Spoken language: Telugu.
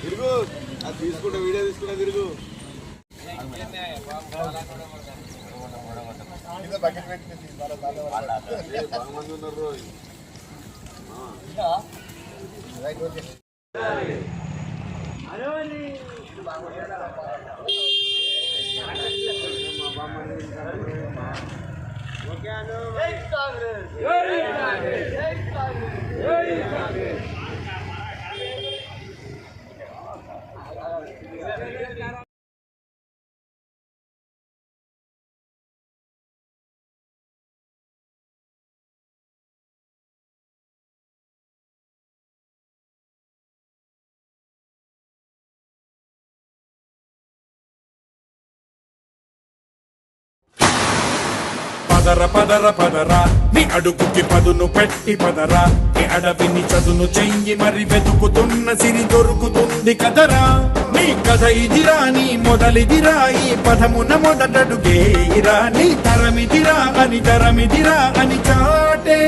తిరుగు. అది తీసుకుంటా వీడియో తీసుకుంటా తిరుగు. ఏ, బాగా మంది పదర పదర పదరా. నీ అడుగుకి పదును పెట్టి పదరా. నీ అడవిని చదును చెయ్యి మరి వెతుకుతున్న సిరి దొరుకుతుంది కదరా. నీ కథ ఇదిరా నీ మొదలిదిరా. ఈ పదమున మొదటడుగేయిరా నీ తరమిదిరా అని తరమిదిరా అని చాటే